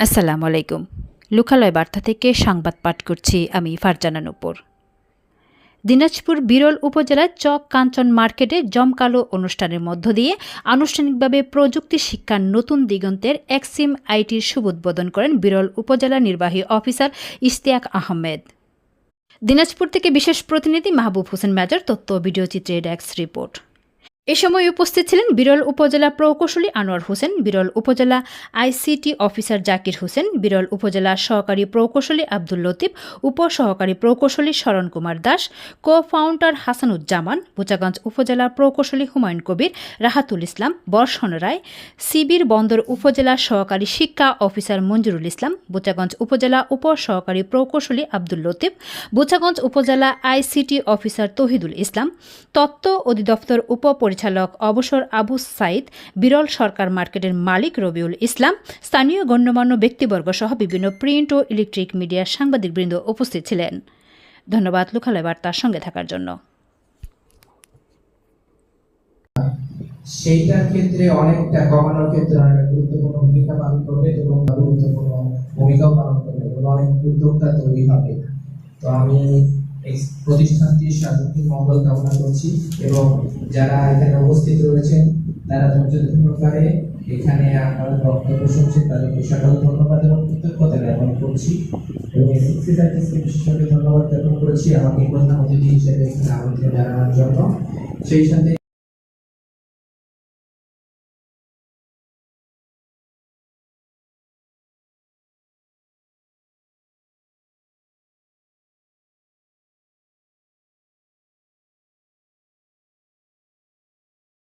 আসসালামু আলাইকুম। লোকালয় বার্তা থেকে সংবাদ পাঠ করছি আমি ফারজানা নুপুর দিনাজপুর বিরল উপজেলার চক কাঞ্চন মার্কেটে জমকালো অনুষ্ঠানের মধ্য দিয়ে আনুষ্ঠানিকভাবে প্রযুক্তি শিক্ষার নতুন দিগন্তের এক্সিম আইটির শুভ উদ্বোধন করেন বিরল উপজেলা নির্বাহী অফিসার ইশতিয়াক আহমেদ। দিনাজপুর থেকে বিশেষ প্রতিনিধি মাহবুব হোসেন মেজর তথ্য ও ভিডিও চিত্রে ডেস্ক রিপোর্ট। এ সময় উপস্থিত ছিলেন বিরল উপজেলা প্রকৌশলী আনোয়ার হোসেন, বিরল উপজেলা আইসিটি অফিসার জাকির হোসেন, বিরল উপজেলা সহকারী প্রকৌশলী আব্দুল লতিফ, উপসহকারী প্রকৌশলী শরণ কুমার দাস কো ফাউন্ডার হাসানুজ্জামান, বোচাগঞ্জ উপজেলা প্রকৌশলী হুমায়ুন কবির, রাহাতুল ইসলাম, বর্ষণ রায়, সিবির বন্দর উপজেলা সহকারী শিক্ষা অফিসার মঞ্জুরুল ইসলাম, বোচাগঞ্জ উপজেলা উপসহকারী প্রকৌশলী আব্দুল লতিফ, বোচাগঞ্জ উপজেলা আইসিটি অফিসার তহিদুল ইসলাম, তত্ত্ব অধিদপ্তর উপপরিচালক অবসর আবু সাইদ, বিরল সরকার মার্কেটের মালিক রবিউল ইসলাম, স্থানীয় গণ্যমান্য ব্যক্তিবর্গ সহ বিভিন্ন প্রিন্ট ও ইলেকট্রিক মিডিয়ার সাংবাদিকবৃন্দ উপস্থিত ছিলেন। ধন্যবাদ লোকালয় বার্তার সঙ্গে থাকার জন্য। সেইটার ক্ষেত্রে অনেকটা কমানোর ক্ষেত্রে অনেকটা গুরুত্বপূর্ণ ভূমিকা পালন করবে এবং গুরুত্বপূর্ণ ভূমিকাও পালন করবে এবং অনেক উদ্যোক্তা তৈরি হবে। তো আমি প্রতিষ্ঠানটির সার্বিক মঙ্গল কামনা করছি এবং যারা এখানে উপস্থিত রয়েছেন, তারা ধৈর্য সহকারে এখানে আপনারা বক্তব্য শুনছেন, তাদেরকে সকল ধন্যবাদ এবং কৃতজ্ঞতা জ্ঞাপন করছি। এবং এসএসসি ধন্যবাদ জ্ঞাপন করেছি। আমাকে প্রধান অতিথি হিসেবে এখানে আমন্ত্রণ জানানোর জন্য। সেই সাথে